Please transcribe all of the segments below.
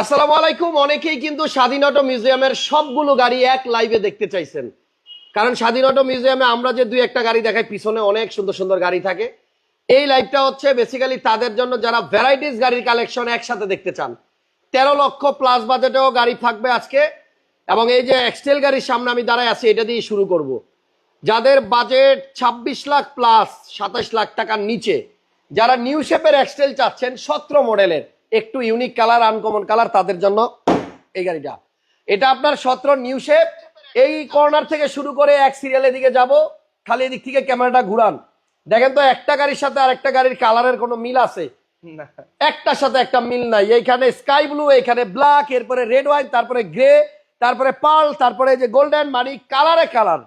আসসালামু আলাইকুম। অনেকেই কিন্তু স্বাধীন অটো মিউজিয়ামের সবগুলো গাড়ি এক লাইভে দেখতে চাইছেন। কারণ স্বাধীন অটো মিউজিয়ামে আমরা যে দুই একটা গাড়ি দেখাই, পিছনে অনেক সুন্দর সুন্দর গাড়ি থাকে। এই লাইভটা হচ্ছে বেসিক্যালি তাদের জন্য যারা ভ্যারাইটিস গাড়ির কালেকশন একসাথে দেখতে চান। তেরো লক্ষ প্লাস বাজেটেও গাড়ি থাকবে আজকে। এবং এই যে এক্সটেল গাড়ির সামনে আমি দাঁড়ায় আছি, এটা দিয়ে শুরু করব। যাদের বাজেট ছাব্বিশ লাখ প্লাস সাতাশ লাখ টাকার নিচে, যারা নিউ শেপের এক্সটেল চাচ্ছেন, সতেরো মডেলের একটু ইউনিক কালার আনকমন কালার তাদের জন্য এই গাড়িটা। এটা আপনার সতেরো নিউ শেপ এই কর্নার থেকে শুরু করে এক সিরিয়ালের দিকে যাব খালি এদিক থেকে ক্যামেরাটা ঘুরান। দেখেন তো একটা গাড়ির সাথে আরেকটা গাড়ির কালারের কোনো মিল আছে? একটার সাথে একটা মিল নাই। এইখানে স্কাই ব্লু এখানে ব্ল্যাক এরপরে রেড ওয়াইন তারপরে গ্রে তারপরে পার্ল তারপরে যে গোল্ডেন মানে কালারে কালার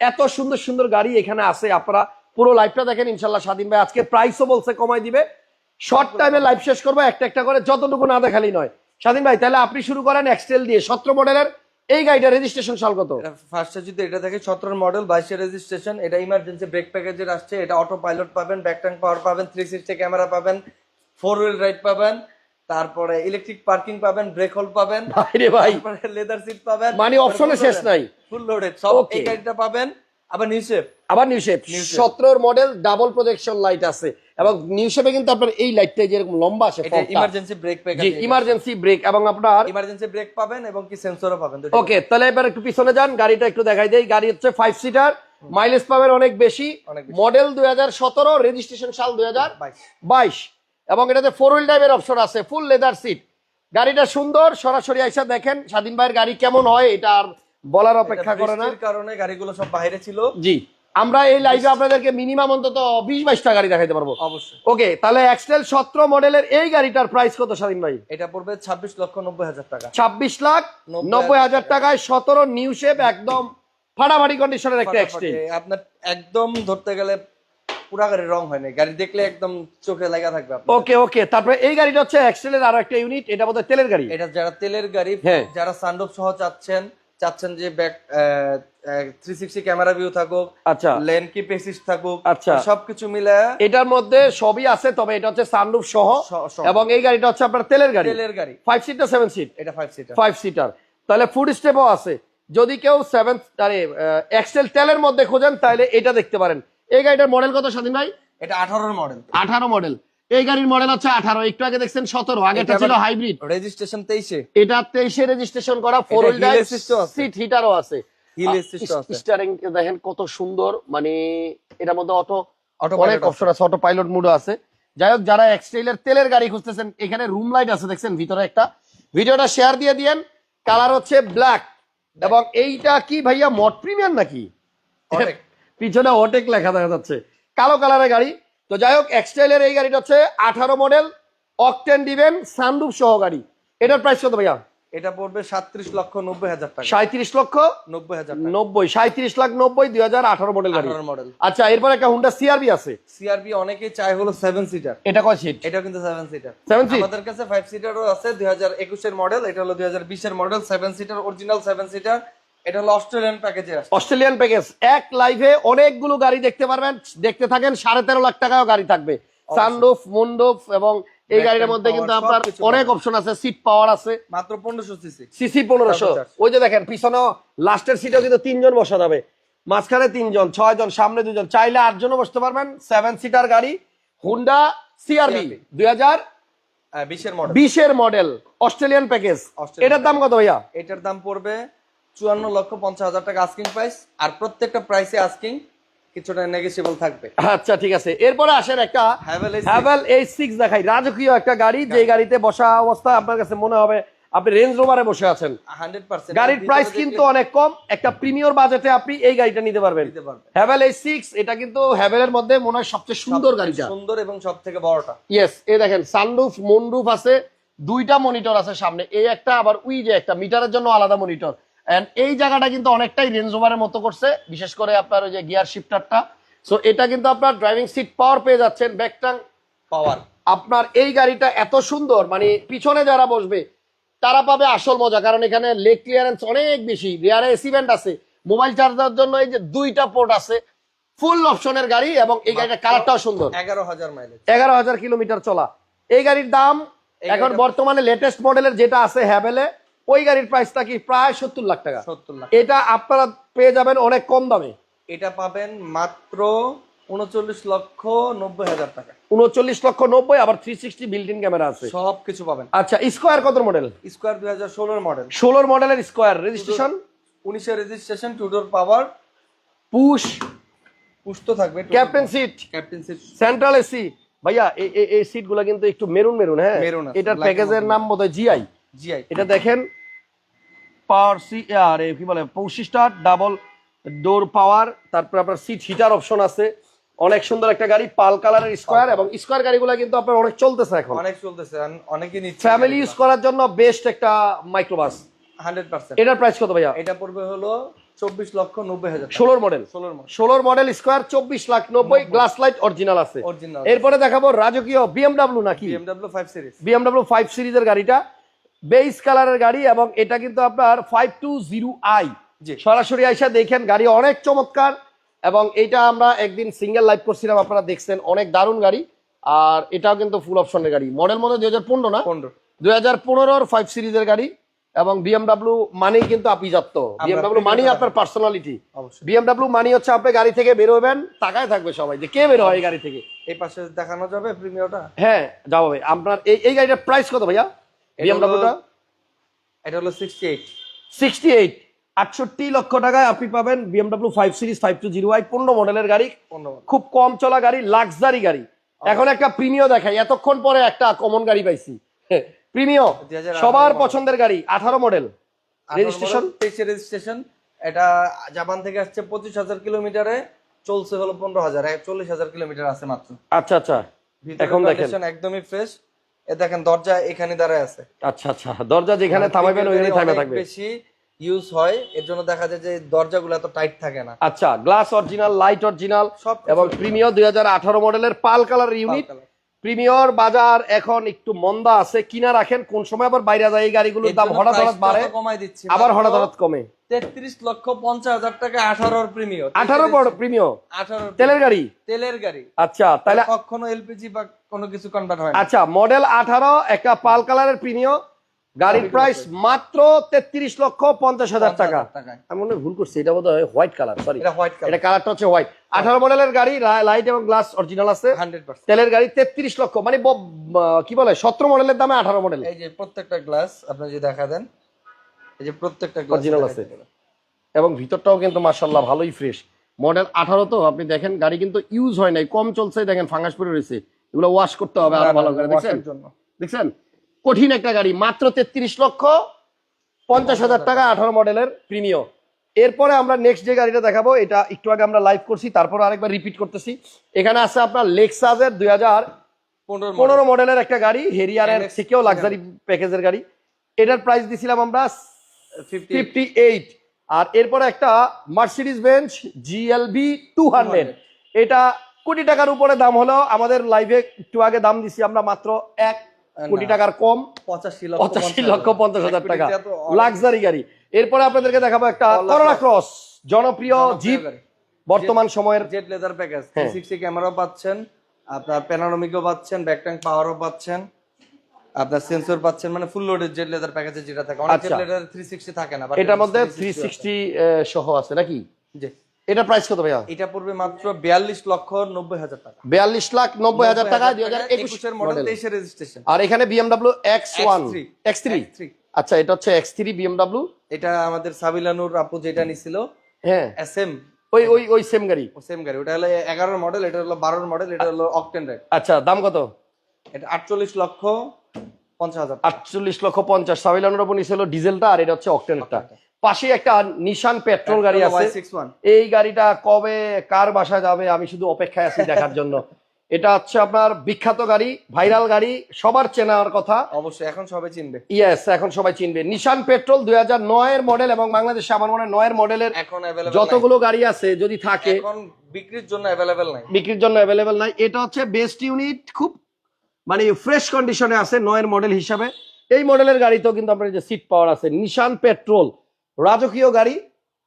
এত সুন্দর সুন্দর গাড়ি এখানে আছে আপনারা পুরো লাইফটা দেখেন ইনশাল্লাহ স্বাধীন ভাই। আজকে প্রাইসও বলছে কমাই দিবে। শর্ট টাইমে লাইভ শেষ করব একটা একটা করে যতটুকু না দেখালি নয়। স্বাধীন ভাই তাহলে আপনি শুরু করেন এক্সটেল দিয়ে। সতেরো মডেলের এই গাড়িটা রেজিস্ট্রেশন সাল কত? ফার্স্টে যদি এটা থাকে সতেরো মডেল বাইশের রেজিস্ট্রেশন এটা ইমার্জেন্সি ব্রেক প্যাকেজের আসছে এটা অটো পাইলট পাবেন ব্যাক ট্যাঙ্ক পাওয়ার পাবেন থ্রি সিক্সটি ক্যামেরা পাবেন ফোর হুইল রাইড পাবেন তারপরে ইলেকট্রিক পার্কিং পাবেন ব্রেক হোল্ড পাবেন ভাই লেদার সিট পাবেন মানে option-এ শেষ নাই। ফুল লোডেড সব এই গাড়িটা পাবেন আবার নিউ শেপ আবার নিউ শেপ সতেরোর মডেল ডাবল প্রজেকশন লাইট আছে। এবং নিউ শেপে কিন্তু আপনার এই লাইটটা যেরকম লম্বা আছে ইমার্জেন্সি ব্রেক জি ইমার্জেন্সি ব্রেক এবং আপনার ইমার্জেন্সি ব্রেক পাবেন এবং কি সেন্সরও পাবেন ওকে তাহলে এবার একটু পিছনে যান গাড়িটা একটু দেখাই দেই। গাড়ি হচ্ছে ফাইভ সিটার মাইলেজ পাবেন অনেক বেশি। মডেল দুই হাজার সতেরো রেজিস্ট্রেশন সাল দুই হাজার বাইশ। এবং এটাতে ফোর হুইল ড্রাইভের অপশন আছে ফুল লেদার সিট গাড়িটা সুন্দর সরাসরি আইসা দেখেন স্বাধীন ভাইয়ের গাড়ি কেমন হয় এটা আর বলার অপেক্ষা করে না। কারণে গাড়িগুলো সব বাইরে ছিল। জি। আমরা এই লাইভে আপনাদেরকে মিনিমাম অন্তত বিশ বাইশটা গাড়ি দেখাইতে পারব। অবশ্যই। ওকে তাহলে এক্সটেল সতেরো মডেলের এই গাড়িটার প্রাইস কত স্বাধীন ভাই? এটা পড়বে ছাব্বিশ লক্ষ নব্বই হাজার টাকা। ছাব্বিশ লাখ নব্বই হাজার টাকায় সতেরো নিউ শেপ একদম ফাটাফাটি কন্ডিশনের একটা এক্সটেল আপনার একদম ধরতে গেলে পুরা গাড়ির রং হয়নি গাড়ি দেখলে একদম চোখে লাগা থাকবে ওকে ওকে তারপরে এই গাড়িটা হচ্ছে এক্সটেলের আরও একটা ইউনিট এটা বোধহয় তেলের গাড়ি? এটা যারা তেলের গাড়ি হ্যাঁ। যারা সানরুফ সহ চাচ্ছেন চাচ্ছেন যে back three sixty camera view থাকুক আচ্ছা। লেন কি পেসিস থাকুক আচ্ছা। সবকিছু মিলে এটার মধ্যে সবই আছে তবে এটা হচ্ছে সানরুফ সহ। এবং এই গাড়িটা হচ্ছে আপনার তেলের গাড়ি। তেলের গাড়ি। ফাইভ সিট না সেভেন সিট এটা ফাইভ সিটার ফাইভ সিটার তাহলে ফুড স্টেপও আছে। যদি কেউ সেভেন আরে এক্সেল তেলের মধ্যে খোঁজেন তাহলে এটা দেখতে পারেন। এই গাড়িটার মডেল কত স্বাধীন ভাই? এটা আঠারোর মডেল আঠারো মডেল এই গাড়ির মডেল হচ্ছে আঠারো। একটু আগে দেখছেন সতেরো আগেটা ছিল হাইব্রিড রেজিস্ট্রেশন তেইশে। এটা তেইশে রেজিস্ট্রেশন করা ফোর। সিট হিটারও আছে। স্টারিং দেখেন কত সুন্দর মানে এটার মধ্যে অটো অনেক অপশন আছে অটো পাইলট মুডও আছে। যাই হোক যারা এক্সটেলের তেলের গাড়ি খুঁজতেছেন এখানে রুম লাইট আছে দেখছেন ভিতরে একটা। ভিডিওটা শেয়ার দিয়ে দিয়েন কালার হচ্ছে ব্ল্যাক এবং এইটা কি ভাইয়া মড প্রিমিয়াম নাকি? পিছনে অটেক লেখা দেখা যাচ্ছে। কালো কালারের গাড়ি তো যাই হোক এক্সটাইলের এই গাড়িটা হচ্ছে আঠারো মডেল অকটেন দিবেন সানরুফ সহ গাড়ি। এটার প্রাইস কত ভাইয়া? এটা পড়বে সাতত্রিশ লক্ষ নব্বই হাজার টাকা। সাঁত্রিশ লক্ষ নব্বই হাজার নব্বই সাঁত্রিশ লাখ নব্বই দুই হাজার আঠারো মডেল গাড়ি। মডেল আচ্ছা এরপর একটা হুন্ডা সিআরবি আছে। সিআরবি অনেকেই চায় হলো সেভেন সিটার এটা কয় সিট এটাও কিন্তু সেভেন সিটার সেভেন সিট আমাদের কাছে ফাইভ সিটারও আছে দুই হাজার একুশের মডেল এটা হলো দুই হাজার বিশের model seven seater original seven seater এটা হলো অস্ট্রেলিয়ান প্যাকেজে অস্ট্রেলিয়ান প্যাকেজ। এক লাইভে অনেকগুলো গাড়ি দেখতে পারবেন। দেখতে থাকেন সাড়ে তেরো লাখ টাকাও গাড়ি থাকবে। সানরুফ মুন্ডুফ এবং এই গাড়ির মধ্যে কিন্তু আপনার অনেক অপশন আছে সিট পাওয়ার আছে। মাত্র পনেরোশো সিসি সিসি পনেরোশো। ওই যে দেখেন পিছনেও লাস্টের সিটেও কিন্তু তিনজন বসা যাবে। মাঝখানে তিনজন ছয় জন সামনে দুজন। চাইলে আটজনও বসতে পারবেন। সেভেন সিটার গাড়ি হুন্ডা সিআরবি দুই হাজার বিশের মডেল বিশের মডেল অস্ট্রেলিয়ান প্যাকেজ এটার দাম কত ভাইয়া? এটার দাম পড়বে চুয়ান্ন লক্ষ পঞ্চাশ হাজার টাকা আস্কিং প্রাইস আর প্রত্যেকটা প্রাইসে আস্কিং কিছুটা নেগেসিবল থাকবে। আচ্ছা ঠিক আছে। এরপরে আসেন একটা হ্যাভেল সিক্স দেখাই। রাজকীয় একটা গাড়ি যে গাড়িতে বসা অবস্থায় আপনার কাছে মনে হবে আপনি রেঞ্জ রোভারে বসে আছেন। গাড়ির প্রাইস কিন্তু অনেক কম একটা প্রিমিয়র বাজেটে আপনি এই গাড়িটা নিতে পারবেন। হ্যাভেল এই সিক্স এটা কিন্তু হ্যাভেলের মধ্যে মনে হয় সবচেয়ে সুন্দর গাড়িটা। সুন্দর এবং সব থেকে বড়টা। ইয়েস এই দেখেন সানরুফ মুনরুফ আছে দুইটা মনিটর আছে সামনে। এই একটা আবার উই যে একটা মিটারের জন্য আলাদা মনিটর এই জায়গাটা কিন্তু অনেকটাই রেঞ্জ ওভারের মতো করছে বিশেষ করে আপনার ওই যে গিয়ার শিফটারটা সো এটা কিন্তু আপনার ড্রাইভিং সিট পাওয়ার পেয়ে যাচ্ছেন ব্যাকটাং পাওয়ার আপনার এই গাড়িটা এত সুন্দর মানে পিছনে যারা বসবে তারা পাবে আসল মজা কারণ এখানে লেগ ক্লিয়ারেন্স অনেক বেশি রিয়ারে এসিভেন্ট আছে। মোবাইল চার্জার জন্য এই যে দুইটা পোর্ট আছে ফুল অপশনের গাড়ি এবং এই গাড়িটা কালারটাও সুন্দর। এগারো হাজার মাইলেজ এগারো হাজার কিলোমিটার চলা। এই গাড়ির দাম এখন বর্তমানে লেটেস্ট মডেলের যেটা আছে হ্যাভেলে ওই গাড়ির প্রাইসটা কি প্রায় সত্তর লাখ টাকা। সত্তর লাখ এটা আপনারা পেয়ে যাবেন অনেক কম দামে। এটা পাবেন মাত্র উনচল্লিশ লক্ষ নব্বই হাজার টাকা। উনচল্লিশ লক্ষ নব্বই আবার থ্রি সিক্সটি বিল্ডিং ক্যামেরা আছে। সব কিছু পাবেন। আচ্ছা স্কোয়ার কত মডেল স্কোয়ার দুই হাজার ষোলোর মডেল ষোলোর মডেলের স্কোয়ার রেজিস্ট্রেশন উনিশের registration two door power push পুষ্ট থাকবে captain seat captain seat central AC ভাইয়া এই- এই এই সিটগুলা কিন্তু একটু মেরুন মেরুন হ্যাঁ আছে, এটার প্যাকেজের নাম বোধহয় জিআই জিআই এটা দেখেন। পাওয়ার সি আর কি বলে পৌশিস্টার ডাবল ডোর পাওয়ার তারপর আপনার সিট হিটার অপশন আছে। অনেক সুন্দর একটা গাড়ি পাল কালারের স্কোয়ার এবং স্কোয়ার গাড়িগুলো কিন্তু আপনার অনেক চলতেছে এখন। অনেক চলতেছে অনেকে নিচ্ছে। ফ্যামিলি ইউজ করার জন্য বেস্ট একটা মাইক্রোবাস এটার প্রাইস কত ভাইয়া? এটা পড়বে হলো চব্বিশ লক্ষ নব্বই হাজার ষোলোর মডেল ষোলোর মডেল ষোলোর মডেল স্কোয়ার চব্বিশ লাখ নব্বই গ্লাস লাইট অরিজিনাল আছে। অরিজিনাল এরপরে দেখাবো রাজকীয় বিএমডাব্লিউ নাকি? BMW five series BMW five সিরিজের গাড়িটা। বেস কালারের গাড়ি এবং এটা কিন্তু আপনার ফাইভ টু জিরো আই। সরাসরি আইসা দেখেন গাড়ি অনেক চমৎকার এবং এটা আমরা একদিন সিঙ্গেল লাইভ করছিলাম আপনারা দেখছেন অনেক দারুণ গাড়ি। আর এটাও কিন্তু ফুল অপশনের গাড়ি। মডেল মধ্যে দুই হাজার পনেরো না? পনেরো। দুই হাজার পনেরোর ফাইভ সিরিজের গাড়ি এবং বিএমডাব্লিউ মানেই কিন্তু আপিজাত্য বিএমডাব্লিউ মানি আপনার পার্সোনালিটি অবশ্যই। বিএমডাব্লিউ মানি হচ্ছে আপনি গাড়ি থেকে বেরোবেন তাকায় থাকবে সবাই যে কে বের হয় এই গাড়ি থেকে। এই পাশে দেখানো যাবে প্রিমিয়টা হ্যাঁ যাব ভাই আপনার এই এই গাড়িটার প্রাইস কত ভাইয়া? বিএমডাব্লিউটা এটা হলো লক্ষ টাকায় আপনি পাবেন বিএমডাব্লিউ সিরিজ মডেলের গাড়ি। খুব কম চলা গাড়ি লাক্সারি গাড়ি। এখন একটা প্রিমিয় দেখাই এতক্ষণ পরে একটা কমন গাড়ি পাইছি। প্রিমিয় সবার পছন্দের গাড়ি আঠারো মডেল। রেজিস্ট্রেশন রেজিস্ট্রেশন এটা জাপান থেকে আসছে পঁচিশ হাজার কিলোমিটারে চলছে হলো পনেরো হাজার চল্লিশ হাজার কিলোমিটার আছে মাত্র। আচ্ছা আচ্ছা। এখন দেখেন। একদমই ফ্রেশ এ দেখেন দরজা এখানে দাঁড়ায় আছে। আচ্ছা আচ্ছা। দরজা যেখানে থামাবেন ওইখানে থামে থাকবে। বেশি ইউজ হয় এর জন্য দেখা যায় যে দরজাগুলো এত টাইট থাকে না। আচ্ছা গ্লাস অরিজিনাল লাইট অরিজিনাল সব এবং প্রিমিয়র দুই হাজার আঠারো মডেলের পাল কালার ইউনিট প্রিমিয়র বাজার এখন একটু মন্দা আছে। কিনা রাখেন কোন সময় আবার বাইরে যায় এই গাড়িগুলোর দাম হঠাৎ হঠাৎ বাড়ে। কমাই দিচ্ছি আবার হঠাৎ হঠাৎ কমে। তেত্রিশ লক্ষ পঞ্চাশ হাজার টাকা আঠারোর প্রিমিয়র আঠারো বড় প্রিমিয়র আঠারো তেলের গাড়ি? তেলের গাড়ি। আচ্ছা তাহলে কখনো এলপিজি বা কোনো কিছু কনভার্ট হয় আচ্ছা মডেল আঠারো একটা পাল কালারের প্রিমিয়র গাড়ির প্রাইস মাত্র তেত্রিশ লক্ষ পঞ্চাশ হাজার টাকা। আমি মনে ভুল করছি এটা বোধ হয় হোয়াইট কালার সরি এটা হোয়াইট কালার এটা কালারটা হচ্ছে হোয়াইট আঠারো মডেলের গাড়ি লাইট এবং গ্লাস অরিজিনাল আছে। তেলের গাড়ি তেত্রিশ লক্ষ মানে কি বলে সতেরো মডেলের দামে আঠারো মডেল এই যে প্রত্যেকটা গ্লাস আপনি যদি দেখা দেন এই যে প্রত্যেকটা Original আছে। এবং ভিতরটাও কিন্তু মার্শাল্লাহ ভালোই ফ্রেশ মডেল আঠারো তো আপনি দেখেন গাড়ি কিন্তু ইউজ হয় নাই কম চলছে দেখেন ফাঙ্গাস পরে রয়েছে। এগুলো ওয়াশ করতে হবে আরও ভালো করে দেখছেন? দেখছেন? কঠিন একটা গাড়ি মাত্র তেত্রিশ লক্ষ পঞ্চাশ হাজার টাকা আঠারো মডেলের প্রিমিয় এরপরে আমরা নেক্সট যে গাড়িটা দেখাবো এটা একটু আগে আমরা লাইভ করছি তারপর আরেকবার রিপিট করতেছি। এখানে আছে আপনার লেক্সাসের দুই হাজার পনেরো মডেলের একটা গাড়ি হেরিয়ারের থেকেও লাক্সারি প্যাকেজের গাড়ি। এটার প্রাইস দিছিলাম আমরা ফিফটি এইট আর এরপরে একটা Mercedes Benz GLB two hundred এটা কোটি টাকার উপরে দাম হলো আমাদের লাইভে একটু আগে দাম দিছি আমরা মাত্র এক কোটি টাকার কম। পঁচাশি লক্ষ পঞ্চাশ হাজার। টাকা। লাক্সারি গাড়ি। এরপরে আপনাদেরকে দেখাবো একটা করোনা ক্রস জনপ্রিয় জিপ বর্তমান সময়ের jet leather package three. Sixty ক্যামেরাও পাচ্ছেন। আপনার প্যানারোমিকও পাচ্ছেন ব্যাক ট্যাঙ্ক পাওয়ারও পাচ্ছেন। আপনার সেন্সর পাচ্ছেন মানে ফুল লোডের জেট লেদার প্যাকেজে যেটা থাকে। অনেক আচ্ছা। লেদার থ্রি সিক্সটি থাকে না এটার মধ্যে 360 থ্রি সিক্সটি সহ আছে নাকি? জি। এটা প্রাইস কত ভাইয়া? এটা পড়বে মাত্র বিয়াল্লিশ লক্ষ নব্বই হাজার টাকা। বিয়াল্লিশ লাখ নব্বই হাজার টাকা দুই হাজার একুশের মডেল তেইশের রেজিস্ট্রেশন আর এখানে x one X3 x three X3 আচ্ছা এটা হচ্ছে এক্স থ্রি বিএমডাব্লিউ এটা আমাদের সাবিলানুর আপু যেটা নিছিল হ্যাঁ। এস এম ওই ওই ওই সেম গাড়ি। ও সেম গাড়ি। ওটা হলো এগারোর মডেল এটা হলো বারোর মডেল এটা হলো অকটেন রেট আচ্ছা দাম কত? এটা আটচল্লিশ লক্ষ পঞ্চাশ হাজার আটচল্লিশ লক্ষ পঞ্চাশ। সাবিলানোর উপর নিচে হলো ডিজেলটা আর এটা হচ্ছে অক্টেনটা। পাশে একটা নিশান পেট্রোল গাড়ি আছে। এই গাড়িটা কবে কার বাসায় যাবে আমি শুধু অপেক্ষায় আছি দেখার জন্য। এটা হচ্ছে আপনার বিখ্যাত গাড়ি ভাইরাল গাড়ি সবার চেনার কথা। অবশ্যই এখন সবাই চিনবে। ইয়েস এখন সবাই চিনবে। নিশান পেট্রোল দুই হাজার নয়ের মডেল এবং বাংলাদেশে আমার মনে হয় নয়ের মডেলের এখন যতগুলো গাড়ি আছে যদি থাকে এখন বিক্রির জন্য অ্যাভেলেবেল নাই। বিক্রির জন্য অ্যাভেলেবেল নাই। এটা হচ্ছে বেস্ট ইউনিট খুব মানে ফ্রেশ কন্ডিশনে আছে নয়ের মডেল হিসাবে। এই মডেলের গাড়িতেও কিন্তু আপনার যে সিট পাওয়ার আছে নিশান পেট্রোল রাজকীয় গাড়ি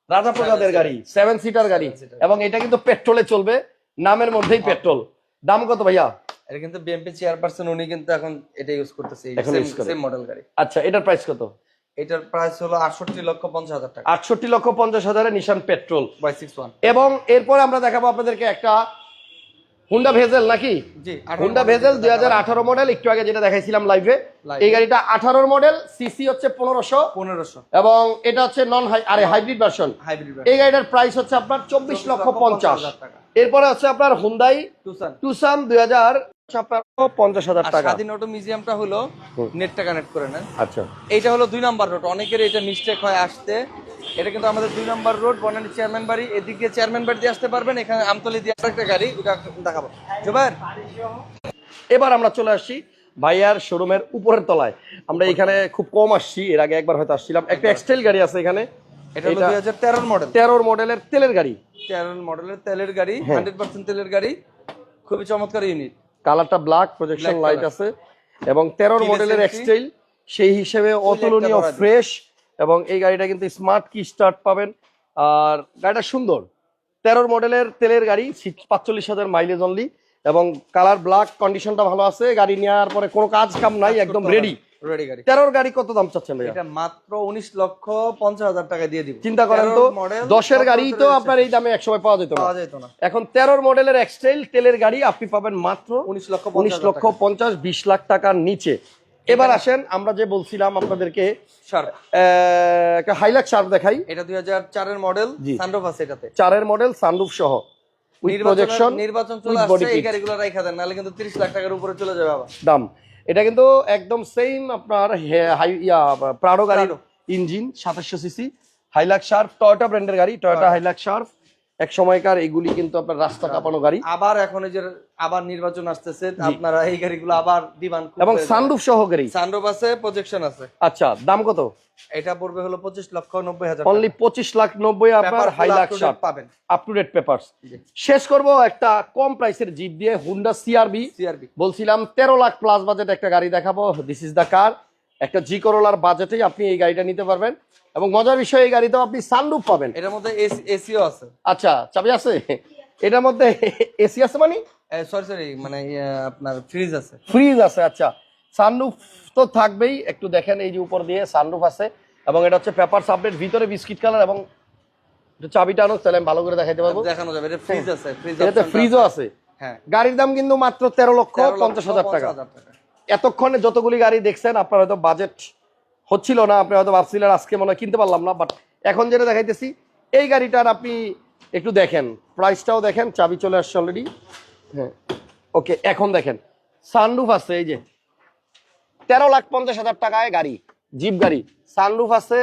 রাজা প্রজাদের গাড়ি সেভেন সিটার গাড়ি এবং এটা কিন্তু পেট্রোলে চলবে নামের মধ্যেই পেট্রোল দাম কত ভাইয়া? এটা কিন্তু বিএমপি চেয়ারপারসন উনি কিন্তু এখন এটা ইউজ করতেছে। সেম মডেল গাড়ি। আচ্ছা এটার প্রাইস কত? এটার প্রাইস হলো আটষট্টি লক্ষ পঞ্চাশ হাজার টাকা। আটষট্টি লক্ষ পঞ্চাশ হাজারে নিশান পেট্রোল এবং এরপরে আমরা দেখাবো আপনাদেরকে একটা হুন্ডা ভেজেল নাকি? হুন্ডা ভেজেল দুই হাজার আঠারো মডেল একটু আগে যেটা দেখাইছিলাম লাইভে এই গাড়িটা আঠারোর মডেল সিসি হচ্ছে পনেরোশো। পনেরোশো। এবং এটা হচ্ছে নন হাই আরে হাইব্রিড ভার্সন এই গাড়িটার প্রাইস হচ্ছে আপনার চব্বিশ লক্ষ পঞ্চাশ। এরপরে হচ্ছে আপনার হুন্দাই টুসান টুসান দুই হাজার টাকা। মিউজিয়ামটা হলো হুম। নেটটা কানেক্ট করে নেন। আচ্ছা। এইটা হলো দুই নাম্বার রোড অনেকের এটা মিস্টেক হয় আসতে। এটা কিন্তু আমাদের দুই নাম্বার রোড বনানী চেয়ারম্যান বাড়ি। এদিকে চেয়ারম্যান বাড়ি দিয়ে আসতে পারবেন এখানে আমতলি দিয়ে একটা গাড়ি ওটা দেখাবো। জুবাইর এবার আমরা চলে আসছি ভাইয়ার শোরুমের উপরের তলায়। আমরা এখানে খুব কম আসছি এর আগে একবার হয়তো আসছিলাম। একটা এক্সটাইল গাড়ি আছে এখানে। এটা হলো দুই হাজার তেরোর মডেল তেরোর মডেলের তেলের গাড়ি। তেরোর মডেলের তেলের গাড়ি হ্যাঁ। হান্ড্রেড পার্সেন্ট তেলের গাড়ি। খুবই চমৎকার ইউনিট কালারটা ব্ল্যাক প্রজেকশন লাইট আছে। এবং তেরোর মডেলের। এক্সটাইল সেই হিসেবে অতুলনীয় ফ্রেশ এবং এই গাড়িটা কিন্তু স্মার্ট কি স্টার্ট পাবেন। আর গাড়িটা সুন্দর। তেরোর মডেলের তেলের গাড়ি পাঁচচল্লিশ হাজার মাইলেজ অনলি এবং কালার ব্ল্যাক কন্ডিশনটা ভালো আছে। গাড়ি নেওয়ার পরে কোনো কাজ কাম নাই একদম রেডি রেডি গাড়ি তেরোর গাড়ি কত দাম চাচ্ছেন ভাইয়া? এটা মাত্র উনিশ লক্ষ পঞ্চাশ হাজার টাকা দিয়ে দিব। চিন্তা করেন তো দশের গাড়ি তো আপনার এই দামে একসময় পাওয়া যেত পাওয়া যেত না। এখন তেরোর মডেলের এক্সটাইল তেলের গাড়ি আপনি পাবেন মাত্র উনিশ লক্ষ উনিশ লক্ষ পঞ্চাশ বিশ লাখ টাকার নিচে। এবার আসেন আমরা যে বলছিলাম আপনাদেরকে হাইলাক শার্প দেখাই। এটা দুই হাজার চারের মডেল জি। সানরুফ আছে এটাতে। চারের মডেল সানরুফ সহ। প্রজেকশন নির্বাচন চলে আসছে এই। গাড়িগুলো রাইখা দেন নাহলে কিন্তু তিরিশ লাখ টাকার উপরে চলে যাবে আবার। দাম। এটা কিন্তু একদম সেম আপনার প্রাডো গাড়ির ইঞ্জিন সাতাশশো সিসি হাইলাক শার্ফ টয়টা ব্র্যান্ডের গাড়ি টয়টা হাইলাক শার্প এক সময়কার এগুলি কিন্তু আপনার রাস্তা কাঁপানো গাড়ি। আবার এখন এই যে আবার নির্বাচন আসতেছে আপনারা এই গাড়িগুলো আবার দিবান এবং সানরুফ সহ গাড়ি। সানরুফ আছে প্রজেকশন আছে। আচ্ছা দাম কত? এটা পড়বে হলো পঁচিশ লক্ষ নব্বই হাজার অনলি পঁচিশ লাখ নব্বই আপনার হাইলাক শার্প পাবেন। আপ টু ডেট পেপারস শেষ করব একটা কম প্রাইসের জিপ দিয়ে হুন্ডা সিআরবি সিআরবি বলছিলাম তেরো লাখ প্লাস বাজেট একটা গাড়ি দেখাবো। দিস ইজ দ্য কার একটা জি করোলার বাজেটেই আপনি এই গাড়িটা নিতে পারবেন এবং মজার বিষয় এই গাড়িতেও আপনি সানরুফ পাবেন। এটার মধ্যে এসিও আছে। আচ্ছা চাবি আছে? এটার মধ্যে এসি আছে মানে? সরি সরি মানে আপনার ফ্রিজ আছে। ফ্রিজ আছে আচ্ছা। সানরুফ তো থাকবেই একটু দেখেন এই যে উপর দিয়ে সানরুফ আছে। এবং এটা হচ্ছে পেপার আপডেট ভিতরে বিস্কিট কালার এবং চাবিটা আনো তাহলে আমি ভালো করে দেখাইতে পারব। দেখানো যাবে এটা ফ্রিজ আছে ফ্রিজ এটাতে ফ্রিজও আছে। হ্যাঁ। গাড়ির দাম কিন্তু মাত্র তেরো লক্ষ 13 লক্ষ পঞ্চাশ হাজার টাকা। 50,000 টাকা। এতক্ষণে যতগুলি গাড়ি দেখছেন আপনার হয়তো বাজেট হচ্ছিল না আপনি হয়তো ভাবছিলেন আজকে মনে হয় কিনতে পারলাম না বাট এখন যেটা দেখাইতেছি এই গাড়িটার আপনি একটু দেখেন প্রাইসটাও দেখেন চাবি চলে আসছে অলরেডি হ্যাঁ ওকে এখন দেখেন সানরুফ আছে এই যে। তেরো লাখ পঞ্চাশ হাজার টাকায় গাড়ি জিপ গাড়ি সানরুফ আছে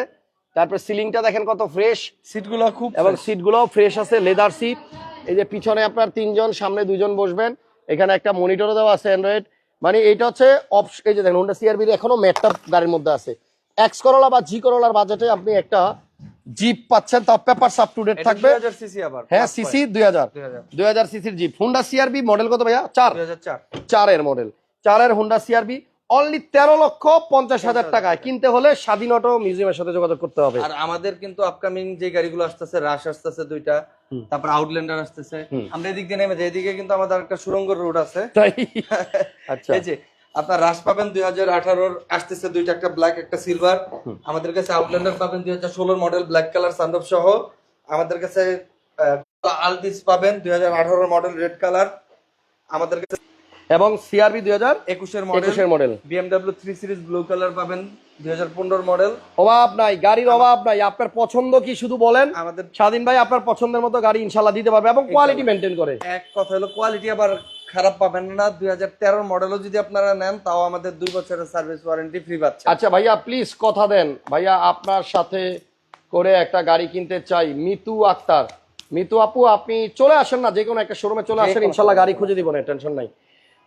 তারপরে সিলিংটা দেখেন কত ফ্রেশ সিটগুলো খুব এবং সিটগুলো ফ্রেশ আছে লেদার সিট এই যে পিছনে আপনার তিনজন সামনে দুজন বসবেন। এখানে একটা মনিটরও দেওয়া আছে অ্যান্ড্রয়েড মানে এটা হচ্ছে এই যে দেখেন হোন্ডা সিআরবির এখনও ম্যাটটা গাড়ির মধ্যে আছে। এক্স করলা বা জি করলার বাজেটে আপনি একটা জিপ পাচ্ছেন তার পেপার সাব টু ডেট থাকবে। হ্যাঁ সিসি দুই হাজার। 2000 দুই হাজার সিসির জিপ হোন্ডা সিআরবি মডেল কত ভাইয়া? চার। 2004 চারের মডেল চারের হোন্ডা সিআরবি অনলি তেরো লক্ষ পঞ্চাশ হাজার টাকায়। কিনতে হলে স্বাধীন অটো মিউজিয়ামের সাথে যোগাযোগ করতে হবে। আর আমাদের কিন্তু আপকামিং যে গাড়িগুলো আসতেছে রাশ আসতেছে দুইটা। তারপর আউটল্যান্ডার আসতেছে। আমরা এদিক দিয়ে নেমে যাই। এদিকে কিন্তু আমাদের একটা সুরঙ্গ রোড আছে। আচ্ছা। এই যে আপনার রাশ পাবেন দুই হাজার আঠারোর আসতেছে দুইটা একটা ব্ল্যাক একটা সিলভার আমাদের কাছে আউটল্যান্ডার পাবেন দুই হাজার ষোলোর মডেল ব্ল্যাক কালার সানরুফ সহ। আমাদের কাছে আলটিস পাবেন দুই হাজার আঠারোর মডেল রেড কালার আমাদের কাছে এবং সিআরবি দুই হাজার একুশের মডেল একুশের model BMW three series blue colour পাবেন দুই হাজার পনেরোর মডেল অভাব নাই গাড়ির অভাব নাই আপনার পছন্দ কি শুধু বলেন? আমাদের স্বাধীন ভাই আপনার পছন্দের মতো গাড়ি ইনশাল্লাহ দিতে পারবে এবং কোয়ালিটি মেনটেন করে। এক কথা হলো কোয়ালিটি আবার খারাপ পাবেন না। দুই হাজার তেরোর মডেলও যদি আপনারা নেন তাও আমাদের দুই বছরের সার্ভিস ওয়ারেন্টি ফ্রি আচ্ছা ভাইয়া প্লিজ কথা দেন। ভাইয়া আপনার সাথে করে একটা গাড়ি কিনতে চাই মিতু আক্তার। মিতু আপু আপনি চলে আসেন না যে কোনো একটা শোরুমে চলে আসেন ইনশাল্লাহ গাড়ি খুঁজে দিব না টেনশন নাই।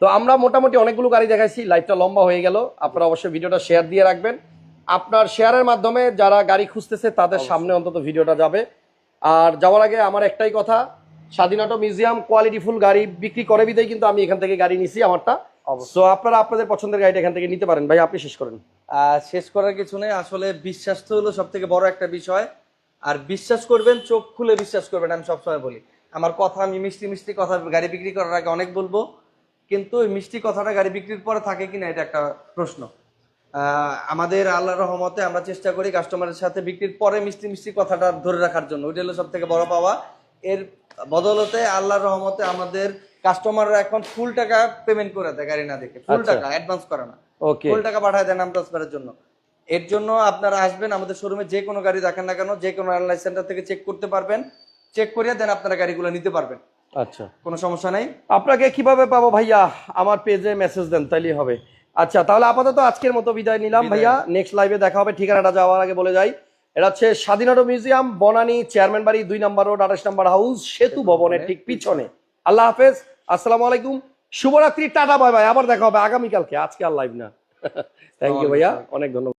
তো আমরা মোটামুটি অনেকগুলো গাড়ি দেখাইছি লাইভটা লম্বা হয়ে গেল। আপনারা অবশ্যই ভিডিওটা শেয়ার দিয়ে রাখবেন। আপনার শেয়ারের মাধ্যমে যারা গাড়ি খুঁজতেছে তাদের সামনে অন্তত ভিডিওটা যাবে। আর যাওয়ার আগে আমার একটাই কথা স্বাধীনতা মিউজিয়াম কোয়ালিটিফুল গাড়ি বিক্রি করে বিদেই কিন্তু আমি এখান থেকে গাড়ি নিছি আমারটা। সো আপনারা আপনাদের পছন্দের গাড়িটা এখান থেকে নিতে পারেন। ভাই আপনি শেষ করেন। শেষ করার কিছু নেই। আসলে বিশ্বাস তো হলো সব থেকে বড় একটা বিষয়। আর বিশ্বাস করবেন চোখ খুলে বিশ্বাস করবেন আমি সবসময় বলি। আমার কথা আমি মিষ্টি মিষ্টি কথা গাড়ি বিক্রি করার আগে অনেক বলব। কিন্তু ওই মিষ্টি কথাটা গাড়ি বিক্রির পরে থাকে কিনা এটা একটা প্রশ্ন। আমাদের আল্লাহর রহমতে আমরা চেষ্টা করি কাস্টমারের সাথে বিক্রির পরে মিষ্টি মিষ্টি কথাটা ধরে রাখার জন্য। ওইটা হলো সব থেকে বড় পাওয়া। এর বদলতে আল্লাহর রহমতে আমাদের কাস্টমাররা এখন ফুল টাকা পেমেন্ট করে দেয় গাড়ি না দেখে। ফুল আচ্ছা। টাকা অ্যাডভান্স করে না। ওকে ফুল টাকা পাঠায় দেন নাম ট্রান্সফারের জন্য। এর জন্য আপনারা আসবেন আমাদের শোরুমে যে কোনো গাড়ি দেখেন না কেন যে কোনো অনলাইন সেন্টার থেকে চেক করতে পারবেন। চেক করিয়ে দেন আপনারা গাড়িগুলো নিতে পারবেন। আচ্ছা। কোনো সমস্যা নাই? আপনাকে কীভাবে পাবো ভাইয়া? আমার পেজে মেসেজ দেন তাইলেই হবে। আচ্ছা তাহলে আপাতত আজকের মতো বিদায় নিলাম ভাইয়া। নেক্সট লাইভে দেখা হবে ঠিকানাটা যাওয়ার আগে বলে যাই। এটা হচ্ছে স্বাধীনতা মিউজিয়াম বনানী চেয়ারম্যান বাড়ি দুই নম্বর রোড আঠাশ নম্বর হাউস সেতু ভবনের ঠিক পিছনে। আল্লাহ হাফেজ আসসালামু আলাইকুম। শুভরাত্রি টাটা বাই বাই। আবার দেখা হবে আগামীকালকে। আজকে আর লাইভ না। থ্যাংক ইউ ভাইয়া। অনেক ধন্যবাদ।